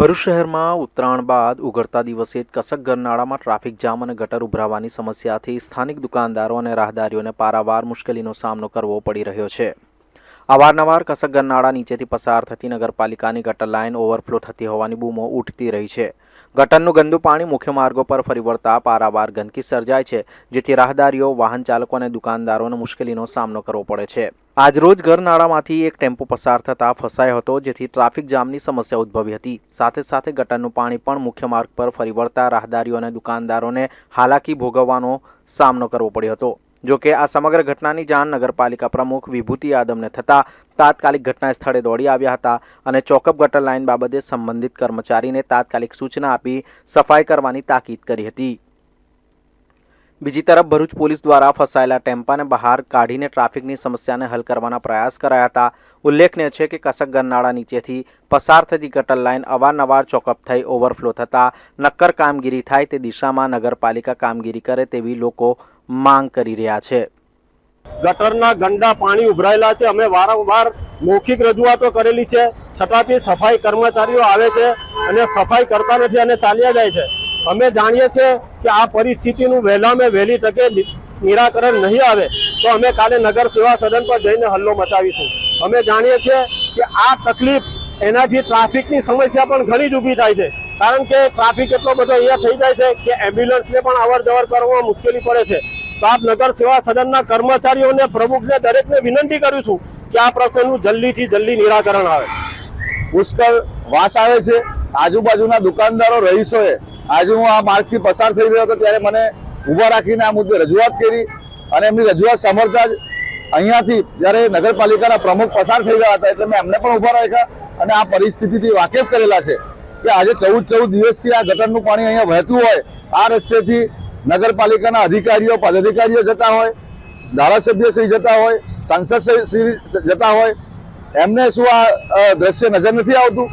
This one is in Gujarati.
ભરૂચ શહેરમાં ઉત્તરાયણ બાદ ઉઘડતા દિવસે જ કસક ગરનાળામાં ટ્રાફિક જામ અને ગટર ઉભરાવાની સમસ્યાથી સ્થાનિક દુકાનદારો અને રાહદારીઓને પારાવાર મુશ્કેલીનો સામનો કરવો પડી રહ્યો છે. અવારનવાર કસક ગરનાળા નીચેથી પસાર થતી નગરપાલિકાની ગટર લાઇન ઓવરફ્લો થતી હોવાની બૂમો ઉઠતી રહી છે. ગટરનું ગંદુ પાણી મુખ્ય માર્ગો પર ફરી વળતા પારાવાર ગંદકી સર્જાય છે, જેથી રાહદારીઓ, વાહન ચાલકો અને દુકાનદારોને મુશ્કેલીનો સામનો કરવો પડે છે. આજરોજ ઘરનાળામાંથી એક ટેમ્પો પસાર થતા ફસાયો હતો, જેથી ટ્રાફિક જામની સમસ્યા ઉદ્ભવી હતી. સાથે સાથે ગટરનું પાણી પણ મુખ્ય માર્ગ પર ફરી વળતા રાહદારીઓ અને દુકાનદારોને હાલાકી ભોગવવાનો સામનો કરવો પડ્યો હતો. જોકે આ સમગ્ર ઘટનાની જાણ નગરપાલિકા પ્રમુખ વિભૂતિ યાદવને થતાં તાત્કાલિક ઘટના સ્થળે દોડી આવ્યા હતા અને ચોકઅપ ગટર લાઇન બાબતે સંબંધિત કર્મચારીને તાત્કાલિક સૂચના આપી સફાઈ કરવાની તાકીદ કરી હતી. બીજી તરફ ભરૂચ પોલીસ દ્વારા ફસાયેલા ટેમ્પાને બહાર કાઢીને ટ્રાફિકની સમસ્યાને હલ કરવાના પ્રયાસ કરાયા હતા. ઉલ્લેખનીય છે કે કસક ગરનાળા નીચેથી પસાર થતી ગટર લાઇન અવારનવાર ચોકઅપ થઈ ઓવરફ્લો થતાં નક્કર કામગીરી થાય તે દિશામાં નગરપાલિકા કામગીરી કરે તેવી લોકો માંગ કરી રહ્યા છે. ગટરના ગંદા પાણી ઉભરાયેલા છે. અમે વારંવાર મૌખિક રજૂઆતો કરેલી છે. છતાં બી સફાઈ કર્મચારીઓ આવે છે અને સફાઈ કરતા નથી અને ચાલ્યા જાય છે. અમે જાણીએ છીએ કે આ પરિસ્થિતિનું વહેલામાં વહેલી તકે નિરાકરણ નહીં આવે, તો અમે કાલે નગર સેવા સદન પર જઈને હલ્લો મચાવીશું. અમે જાણીએ છીએ કે આ તકલીફ એનાથી ટ્રાફિકની સમસ્યા પણ ઘણી જ ઊભી થાય છે. કારણ કે ટ્રાફિક એટલો બધો અહીંયા થઈ જાય છે કે એમ્બ્યુલન્સને પણ અવર જવર કરવામાં મુશ્કેલી પડે છે. તો આપ નગર સેવા સદનના કર્મચારીઓને, પ્રમુખને, દરેકને વિનંતી કરું છું કે આ પ્રશ્નનું જલ્દીથી જલ્દી નિરાકરણ આવે. પુષ્કળ વાસ આવે છે. આજુબાજુના દુકાનદારો રહીશોએ આજે હું આ માર્ગથી પસાર થઈ રહ્યો હતો ત્યારે મને ઊભા રાખીને આ મુદ્દે રજૂઆત કરી અને એમની રજૂઆત સાંભળતા જ અહીંયાથી જ્યારે નગરપાલિકાના પ્રમુખ પસાર થઈ ગયા હતા એટલે મેં એમને પણ ઊભા રાખ્યા અને આ પરિસ્થિતિથી વાકેફ કરેલા છે કે આજે ચૌદ ચૌદ દિવસથી આ ગટરનું પાણી અહીંયા વહેતું હોય, આ રસ્તેથી નગરપાલિકાના અધિકારીઓ, પદાધિકારીઓ જતા હોય, ધારાસભ્ય શ્રી જતા હોય, સાંસદ શ્રી જતા હોય. એમને શું આ દ્રશ્ય નજર નથી આવતું?